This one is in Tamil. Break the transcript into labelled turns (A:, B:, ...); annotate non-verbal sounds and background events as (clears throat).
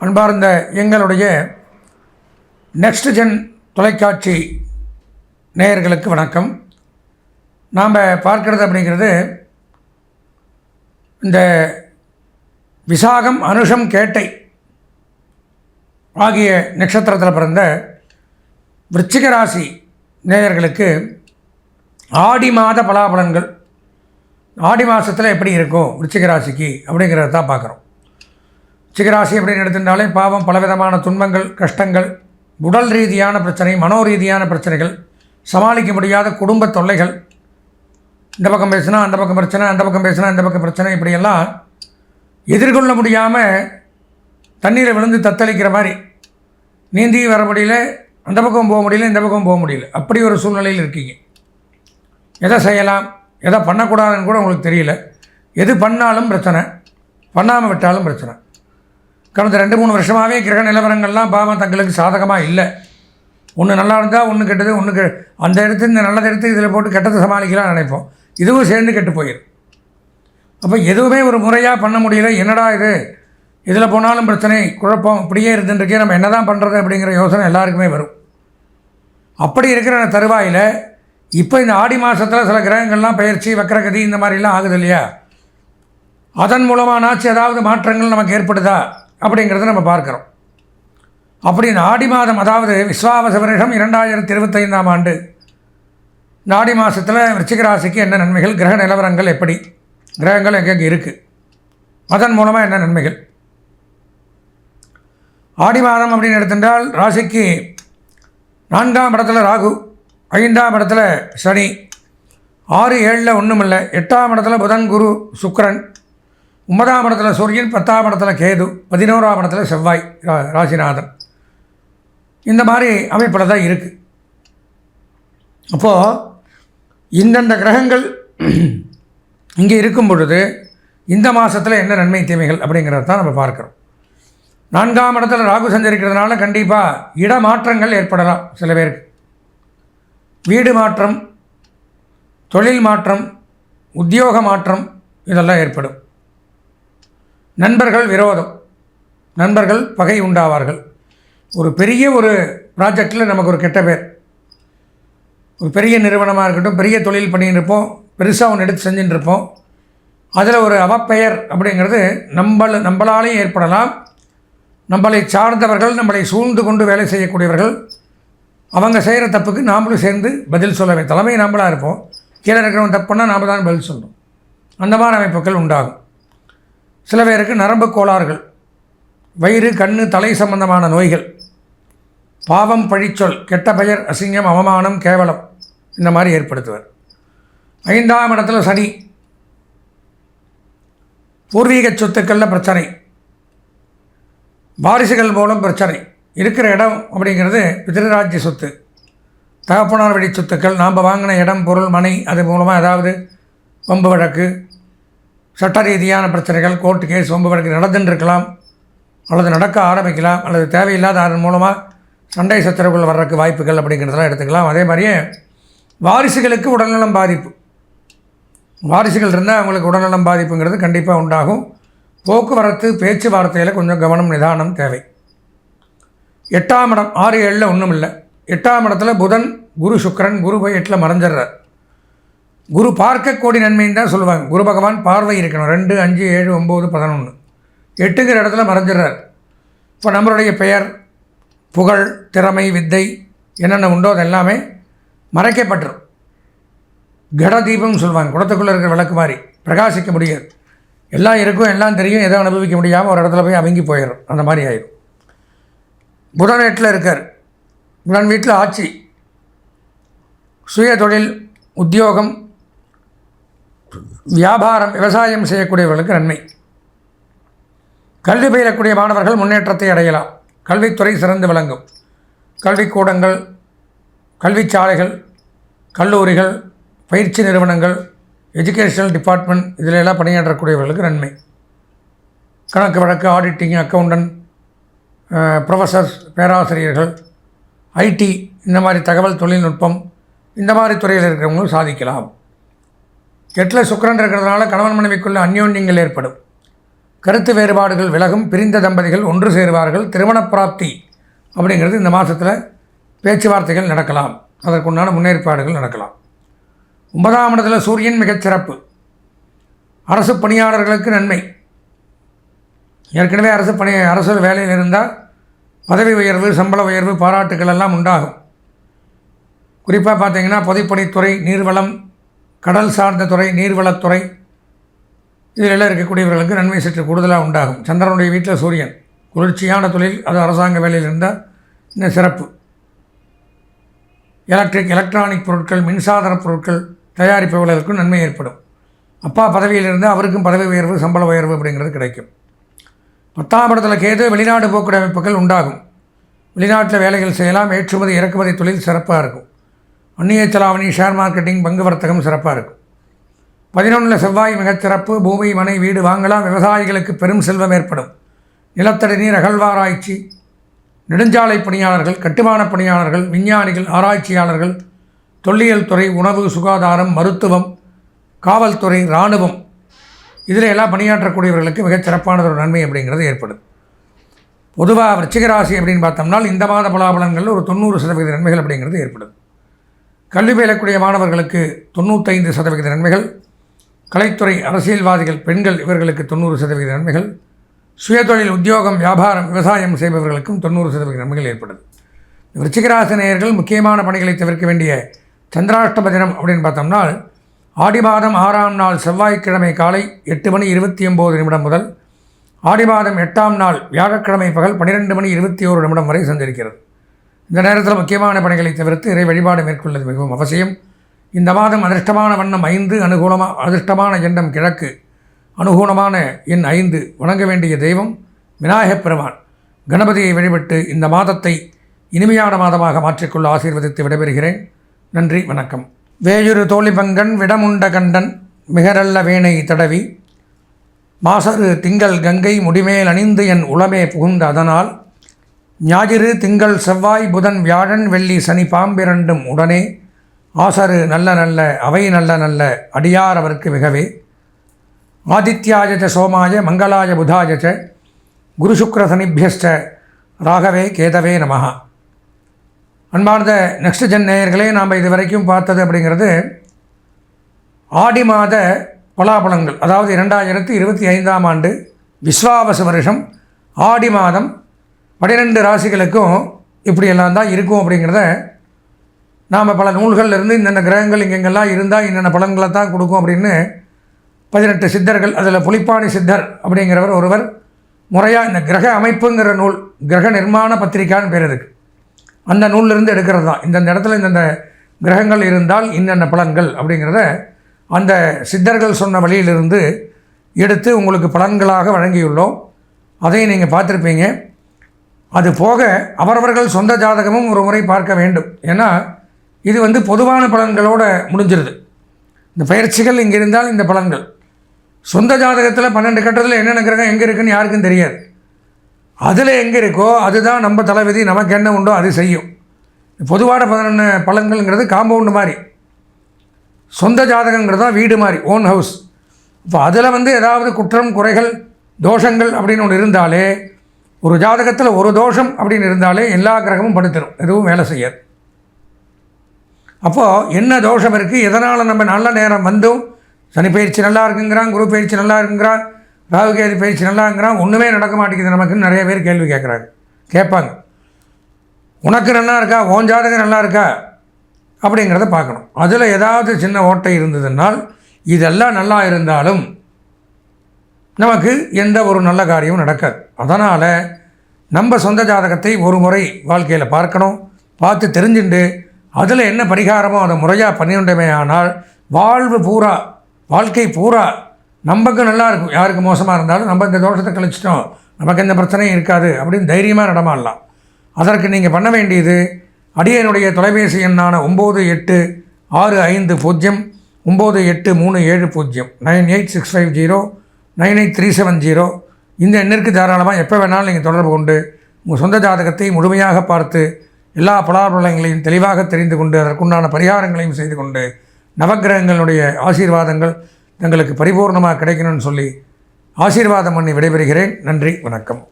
A: அன்பார்ந்த எங்களுடைய நெக்ஸ்ட் ஜென் தொலைக்காட்சி நேயர்களுக்கு வணக்கம். நாம் பார்க்கறது அப்படிங்கிறது இந்த விசாகம் அனுஷம் கேட்டை ஆகிய நட்சத்திரத்தில் பிறந்த விருச்சிக ராசி நேயர்களுக்கு ஆடி மாத பலாபலன்கள் ஆடி மாதத்தில் எப்படி இருக்கும் விருச்சிக ராசிக்கு அப்படிங்கிறத தான் பார்க்குறோம். சிகராசி அப்படின்னு எடுத்துட்டாலே பாவம் பலவிதமான துன்பங்கள் கஷ்டங்கள் உடல் ரீதியான பிரச்சனை மனோ ரீதியான பிரச்சனைகள் சமாளிக்க முடியாத குடும்ப தொல்லைகள். இந்த பக்கம் பேசினா அந்த பக்கம் பிரச்சனை அந்த பக்கம் பேசினா இந்த பக்கம் பிரச்சனை இப்படியெல்லாம் எதிர்கொள்ள முடியாமல் தண்ணீரை விழுந்து தத்தளிக்கிற மாதிரி நீந்தி வர முடியல அந்த பக்கம் போக முடியல இந்த பக்கம் போக முடியல. அப்படி ஒரு சூழ்நிலையில் இருக்கீங்க. எதை செய்யலாம் எதை பண்ணக்கூடாதுன்னு கூட உங்களுக்கு தெரியல. எது பண்ணாலும் பிரச்சனை பண்ணாமல் விட்டாலும் பிரச்சனை. கடந்த ரெண்டு மூணு வருஷமாகவே கிரக நிலவரங்கள்லாம் பாவம் தங்களுக்கு சாதகமாக இல்லை. ஒன்று நல்லா இருந்தால் ஒன்று கெட்டது ஒன்று கெ அந்த இடத்து இந்த நல்லதை எடுத்து இதில் போட்டு கெட்டதை சமாளிக்கலாம் நினைப்போம். இதுவும் சேர்ந்து கெட்டு போயிடும் அப்போ எதுவுமே ஒரு முறையாக பண்ண முடியல. என்னடா இது? இதில் போனாலும் பிரச்சனை குழப்பம் இப்படியே இருந்துருக்கே நம்ம என்ன தான் பண்ணுறது அப்படிங்கிற யோசனை எல்லாருக்குமே வரும். அப்படி இருக்கிற தருவாயில் இப்போ இந்த ஆடி மாதத்தில் சில கிரகங்கள்லாம் பயிற்சி வக்கரகதி இந்த மாதிரிலாம் ஆகுது இல்லையா? அதன் மூலமானாச்சு ஏதாவது மாற்றங்கள் நமக்கு ஏற்படுதா? அப்படிங்கிறத நம்ம பார்க்குறோம். அப்படி ஆடி மாதம் அதாவது விஸ்வாவச வருஷம் இரண்டாயிரத்தி இருபத்தைந்தாம் ஆண்டு நாடி ஆடி மாதத்தில் விருச்சிக ராசிக்கு என்ன நன்மைகள் கிரக நிலவரங்கள் எப்படி கிரகங்கள் எங்கெங்கே இருக்குது அதன் மூலமாக என்ன நன்மைகள்? ஆடி மாதம் அப்படின்னு எடுத்துட்டால் ராசிக்கு நான்காம் இடத்துல ராகு ஐந்தாம் இடத்துல சனி ஆறு ஏழில் ஒன்றும் இல்லை எட்டாம் இடத்துல புதன் குரு சுக்கரன் ஒன்பதாம் இடத்துல சூரியன் பத்தாம் இடத்துல கேது பதினோராம் இடத்துல செவ்வாய் ரா- ராசிநாதன். இந்த மாதிரி அமைப்பில் தான் இருக்குது அப்போது இந்தந்த கிரகங்கள் (clears throat) இங்கே இருக்கும் பொழுது இந்த மாதத்தில் என்ன நன்மை தீமைகள் அப்படிங்கிறத தான் நம்ம பார்க்குறோம். நான்காம் இடத்துல ராகு சஞ்சரிக்கிறதுனால கண்டிப்பாக இடமாற்றங்கள் ஏற்படலாம் சில பேருக்கு. வீடு மாற்றம் தொழில் மாற்றம் உத்தியோக மாற்றம் இதெல்லாம் ஏற்படும். நண்பர்கள் விரோதம். நண்பர்கள் பகை உண்டாவார்கள். ஒரு பெரிய ஒரு ப்ராஜெக்டில் நமக்கு ஒரு கெட்ட பேர். ஒரு பெரிய நிறுவனமாக இருக்கட்டும் பெரிய தொழில் பண்ணின்னு இருப்போம் பெருசாக ஒன்று எடுத்து செஞ்சுட்டு இருப்போம். அதில் ஒரு அவப்பெயர் அப்படிங்கிறது நம்மள நம்மளாலேயும் ஏற்படலாம். நம்மளை சார்ந்தவர்கள் நம்மளை சூழ்ந்து கொண்டு வேலை செய்யக்கூடியவர்கள் அவங்க செய்கிற தப்புக்கு நாமளும் சேர்ந்து பதில் சொல்ல தலைமை நாமளாக இருப்போம். கீழே இருக்கிறவன் தப்புன்னா நாம் தான் பதில் சொல்லணும். அந்த மாதிரி அமைப்புகள் உண்டாகும். சில பேருக்கு நரம்பு கோளாறுகள் வயிறு கண்ணு தலை சம்பந்தமான நோய்கள் பாவம் பழிச்சொல் கெட்ட பெயர் அசிங்கம் அவமானம் கேவலம் இந்த மாதிரி ஏற்படுத்துவர். ஐந்தாம் இடத்துல சனி. பூர்வீக சொத்துக்களில் பிரச்சனை. வாரிசுகள் மூலம் பிரச்சனை. இருக்கிற இடம் அப்படிங்கிறது பிதிருராஜ்ய சொத்து. தகப்பனார் வழி சொத்துக்கள் நாம் வாங்கின இடம் பொருள் மனை அது மூலமாக ஏதாவது வம்பு வழக்கு சட்ட ரீதியான பிரச்சனைகள் கோர்ட்டு கேஸ் வம்பு வழக்கு நடந்துருக்கலாம் அல்லது நடக்க ஆரம்பிக்கலாம் அல்லது தேவையில்லாத அதன் மூலமாக சண்டை சச்சரவுகள் வர்றதுக்கு வாய்ப்புகள் அப்படிங்கிறதெல்லாம் எடுத்துக்கலாம். அதே மாதிரியே வாரிசுகளுக்கு உடல்நலம் பாதிப்பு. வாரிசுகள் இருந்தால் அவங்களுக்கு உடல்நலம் பாதிப்புங்கிறது கண்டிப்பாக உண்டாகும். போக்குவரத்து பேச்சுவார்த்தையில் கொஞ்சம் கவனம் நிதானம் தேவை. எட்டாம் இடம் ஆறு ஏழில் ஒன்றும் இல்லை எட்டாம் இடத்துல புதன் குரு சுக்கிரன் குரு போய் எட்டில் மறைஞ்சிடுறார். குரு பார்க்க கோடி நன்மைன்னு தான் சொல்லுவாங்க. குரு பகவான் பார்வை இருக்கணும். ரெண்டு அஞ்சு ஏழு ஒம்பது பதினொன்று எட்டுங்கிற இடத்துல மறைஞ்சிடுறார். இப்போ நம்மளுடைய பெயர் புகழ் திறமை வித்தை என்னென்ன உண்டோ அது எல்லாமே மறைக்கப்பட்டுரும். கட தீபம்னு சொல்லுவாங்க. குடத்துக்குள்ளே இருக்கிற விளக்கு மாதிரி. பிரகாசிக்க முடியாது. எல்லாம் இருக்கும் எல்லாம் தெரியும். எதோ அனுபவிக்க முடியாமல் ஒரு இடத்துல போய் அவங்கி போயிடும் அந்த மாதிரி ஆயிடும் புதன் எட்டில் இருக்கார். புதன் வீட்டில் ஆட்சி. சுய தொழில் உத்தியோகம் வியாபாரம் விவசாயம் செய்யக்கூடியவர்களுக்கு நன்மை. கல்வி பயிலக்கூடிய மாணவர்கள் முன்னேற்றத்தை அடையலாம். கல்வித்துறை சிறந்து விளங்கும். கல்விக்கூடங்கள் கல்விச்சாலைகள் கல்லூரிகள் பயிற்சி நிறுவனங்கள் எஜுகேஷனல் டிபார்ட்மெண்ட் இதில் எல்லாம் பணியாற்றக்கூடியவர்களுக்கு நன்மை. கணக்கு வழக்கு ஆடிட்டிங் அக்கௌண்டன்ட் ப்ரொஃபஸர்ஸ் பேராசிரியர்கள் ஐடி இந்த மாதிரி தகவல் தொழில்நுட்பம் இந்த மாதிரி துறையில் இருக்கிறவங்களும் சாதிக்கலாம். எட்டில் சுக்கரன் இருக்கிறதுனால கணவன் மனைவிக்குள்ள அந்யோன்யங்கள் ஏற்படும். கருத்து வேறுபாடுகள் விலகும் பிரிந்த தம்பதிகள் ஒன்று சேருவார்கள் திருமண பிராப்தி அப்படிங்கிறது இந்த மாதத்தில் பேச்சுவார்த்தைகள் நடக்கலாம். அதற்குண்டான முன்னேற்பாடுகள் நடக்கலாம். ஒன்பதாம் இடத்துல சூரியன் மிகச்சிறப்பு அரசு பணியாளர்களுக்கு நன்மை. ஏற்கனவே அரசு பணி அரசு வேலையில் இருந்தால் பதவி உயர்வு சம்பள உயர்வு பாராட்டுகள் எல்லாம் உண்டாகும். குறிப்பாக பார்த்தீங்கன்னா பொதுப்பணித்துறை நீர்வளம் கடல் சார்ந்த துறை நீர்வளத்துறை இதிலெல்லாம் இருக்கக்கூடியவர்களுக்கு நன்மை சற்று கூடுதலாக உண்டாகும். சந்திரனுடைய வீட்டில் சூரியன். குளிர்ச்சியான தொழில் அது அரசாங்க வேலையில் இருந்தால் இன்னும் சிறப்பு. எலக்ட்ரிக் எலக்ட்ரானிக் பொருட்கள் மின்சாதன பொருட்கள் தயாரிப்பவர்களுக்கும் நன்மை ஏற்படும். அப்பா பதவியில் இருந்து அவருக்கும் பதவி உயர்வு சம்பள உயர்வு அப்படிங்கிறது கிடைக்கும். பத்தாம் இடத்துல கேது வெளிநாடு போக்குடைய அமைப்புகள் உண்டாகும். வெளிநாட்டில் வேலைகள் செய்யலாம் ஏற்றுமதி இறக்குமதி தொழில் சிறப்பாக இருக்கும். வன்னிய செலாவணி ஷேர் மார்க்கெட்டிங் பங்கு வர்த்தகம் சிறப்பாக இருக்கும். பதினொன்றில் செவ்வாய் மிகச்சிறப்பு பூமி மனை வீடு வாங்கலாம் விவசாயிகளுக்கு பெரும் செல்வம் ஏற்படும். நிலத்தடி நீர் அகழ்வாராய்ச்சி நெடுஞ்சாலை பணியாளர்கள் கட்டுமான பணியாளர்கள் விஞ்ஞானிகள் ஆராய்ச்சியாளர்கள் தொல்லியல் துறை உணவு சுகாதாரம் மருத்துவம் காவல்துறை இராணுவம் இதில் எல்லாம் பணியாற்றக்கூடியவர்களுக்கு மிகச் சிறப்பானது ஒரு நன்மை அப்படிங்கிறது ஏற்படும். பொதுவாக விருச்சிகராசி அப்படின்னு பார்த்தோம்னா இந்த மாத பலாபலன்களில் ஒரு தொண்ணூறு சதவீத நன்மைகள் அப்படிங்கிறது ஏற்படும். கல்வி பயிலக்கூடிய மாணவர்களுக்கு தொண்ணூத்தைந்து சதவிகித நன்மைகள். கலைத்துறை அரசியல்வாதிகள் பெண்கள் இவர்களுக்கு தொண்ணூறு சதவீத நன்மைகள். சுயதொழில் உத்தியோகம் வியாபாரம் விவசாயம் செய்பவர்களுக்கும் தொண்ணூறு சதவீத நன்மைகள் ஏற்படுது. விருச்சிகராசினியர்கள் முக்கியமான பணிகளை தவிர்க்க வேண்டிய சந்திராஷ்டம தினம் அப்படின்னு பார்த்தோம்னா ஆடி மாதம் ஆறாம் நாள் செவ்வாய்க்கிழமை காலை எட்டு மணி இருபத்தி ஒம்பது நிமிடம் முதல் ஆடி மாதம் எட்டாம் நாள் வியாழக்கிழமை பகல் பன்னிரெண்டு மணி இருபத்தி ஓரு நிமிடம் வரை சந்திருக்கிறது இந்த நேரத்தில் முக்கியமான பணிகளை தவிர்த்து இறை வழிபாடு மேற்கொள்வது மிகவும் அவசியம். இந்த மாதம் அதிர்ஷ்டமான வண்ணம் ஐந்து அனுகூலமாக அதிர்ஷ்டமான எண்ணம் கிழக்கு. அனுகூலமான எண் ஐந்து வணங்க வேண்டிய தெய்வம் விநாயகப் பெருமான். கணபதியை வழிபட்டு இந்த மாதத்தை இனிமையான மாதமாக மாற்றிக்கொள்ள ஆசீர்வதித்து விடைபெறுகிறேன். நன்றி வணக்கம். வேயுறு தோழிபங்கன் விடமுண்ட கண்டன் மிகரல்ல வேணை தடவி மாசரு திங்கள் கங்கை முடிமேல் அணிந்து என் உளமே புகுந்த அதனால் ஞாயிறு திங்கள் செவ்வாய் புதன் வியாழன் வெள்ளி சனி பாம்பிரண்டும் உடனே ஆசரு நல்ல நல்ல அவை நல்ல நல்ல அடியார் அவருக்கு மிகவே. ஆதித்யாய சோமாய மங்களாய புதாய குரு சுக்ர சனிபியஸ்ட ராகவே கேதவே நமகா அன்பார்ந்த நெக்ஸ்ட் ஜென் நேயர்களே நாம் இது வரைக்கும் பார்த்தது அப்படிங்கிறது ஆடி மாத பலாபலங்கள் அதாவது இரண்டாயிரத்தி இருபத்தி ஐந்தாம் ஆண்டு விஸ்வாவச வருஷம் ஆடி மாதம் பன்னிரெண்டு ராசிகளுக்கும் இப்படியெல்லாம் தான் இருக்கும் அப்படிங்கிறத நாம் பல நூல்கள்ல இருந்து இன்னென்ன கிரகங்கள் இங்கெங்கெல்லாம் இருந்தால் இன்னென்ன பலன்களை தான் கொடுக்கும் அப்படின்னு பதினெட்டு சித்தர்கள் அதில் புலிப்பாணி சித்தர் அப்படிங்கிறவர் ஒருவர் முறையாக இந்த கிரக அமைப்புங்கிற நூல் கிரக நிர்மாண பத்திரிக்கான்னு பேர் இருக்குது அந்த நூல்லேருந்து எடுக்கிறது தான். இந்தந்த இடத்துல இந்தந்த கிரகங்கள் இருந்தால் இன்னென்ன பலன்கள் அப்படிங்கிறத அந்த சித்தர்கள் சொன்ன வழியிலிருந்து எடுத்து உங்களுக்கு பலன்களாக வழங்கியுள்ளோம். அதையும் நீங்கள் பார்த்துருப்பீங்க. அது போக அவரவர்கள் சொந்த ஜாதகமும் ஒரு முறை பார்க்க வேண்டும். ஏன்னா இது வந்து பொதுவான பலன்களோடு முடிஞ்சிருது. இந்த பயிற்சிகள் இங்கே இருந்தால் இந்த பலன்கள். சொந்த ஜாதகத்தில் பன்னெண்டு கட்டத்தில் என்னென்ன கிரகம் எங்கே இருக்குன்னு யாருக்கும் தெரியாது. அதில் எங்கே இருக்கோ அதுதான் நம்ம தலைவிதி நமக்கு என்ன உண்டோ அது செய்யும். பொதுவான பதினொன்று பழங்கள்ங்கிறது காம்பவுண்டு மாதிரி. சொந்த ஜாதகங்கிறது தான் வீடு மாதிரி ஓன் ஹவுஸ் இப்போ அதில் வந்து ஏதாவது குற்றம் குறைகள் தோஷங்கள் அப்படின்னு ஒன்று இருந்தாலே ஒரு ஜாதகத்தில் ஒரு தோஷம் அப்படின்னு இருந்தாலே எல்லா கிரகமும் படுத்துரும் எதுவும் வேலை செய்யாது. அப்போது என்ன தோஷம் இருக்குது எதனால் நம்ம நல்ல நேரம் வந்தும்? சனி பயிற்சி நல்லா இருக்குங்கிறான் குரு பயிற்சி நல்லா இருக்குங்கிறான் ராகுகேது பயிற்சி நல்லாங்கிறான் ஒன்றுமே நடக்க மாட்டேங்குது நமக்குன்னு நிறைய பேர் கேள்வி கேட்குறாங்க கேட்பாங்க. உனக்கு நல்லா இருக்கா? உன் ஜாதகம் நல்லா இருக்கா? அப்படிங்கிறத பார்க்கணும். அதில் ஏதாவது சின்ன ஓட்டை இருந்ததுனால் இதெல்லாம் நல்லா இருந்தாலும் நமக்கு எந்த ஒரு நல்ல காரியமும் நடக்காது. அதனால் நம்ம சொந்த ஜாதகத்தை ஒரு முறை வாழ்க்கையில் பார்க்கணும். பார்த்து தெரிஞ்சுண்டு அதில் என்ன பரிகாரமோ அதை முறையாக பண்ணிவிட்டோமே ஆனால் வாழ்வு பூரா வாழ்க்கை பூரா நமக்கு நல்லா இருக்கும். யாருக்கு மோசமாக இருந்தாலும் நம்ம இந்த தோஷத்தை கழிச்சிட்டோம். நமக்கு எந்த பிரச்சனையும் இருக்காது அப்படின்னு தைரியமாக நடமாடலாம். அதற்கு நீங்கள் பண்ண வேண்டியது அடியனுடைய தொலைபேசி எண்ணான ஒம்பது எட்டு ஆறு ஐந்து பூஜ்ஜியம் ஒம்பது எட்டு மூணு ஏழு பூஜ்ஜியம் nine eight six five zero nine eight three seven zero. இந்த எண்ணிற்கு தாராளமாக எப்போ வேணாலும் நீங்கள் தொடர்பு கொண்டு உங்கள் சொந்த ஜாதகத்தை முழுமையாக பார்த்து எல்லா பலாபலங்களையும் தெளிவாக தெரிந்து கொண்டு அதற்குண்டான பரிகாரங்களையும் செய்து கொண்டு நவகிரகங்களுடைய ஆசீர்வாதங்கள் தங்களுக்கு பரிபூர்ணமாக கிடைக்கணும்னு சொல்லி ஆசீர்வாதம் பண்ணி விடைபெறுகிறேன். நன்றி வணக்கம்.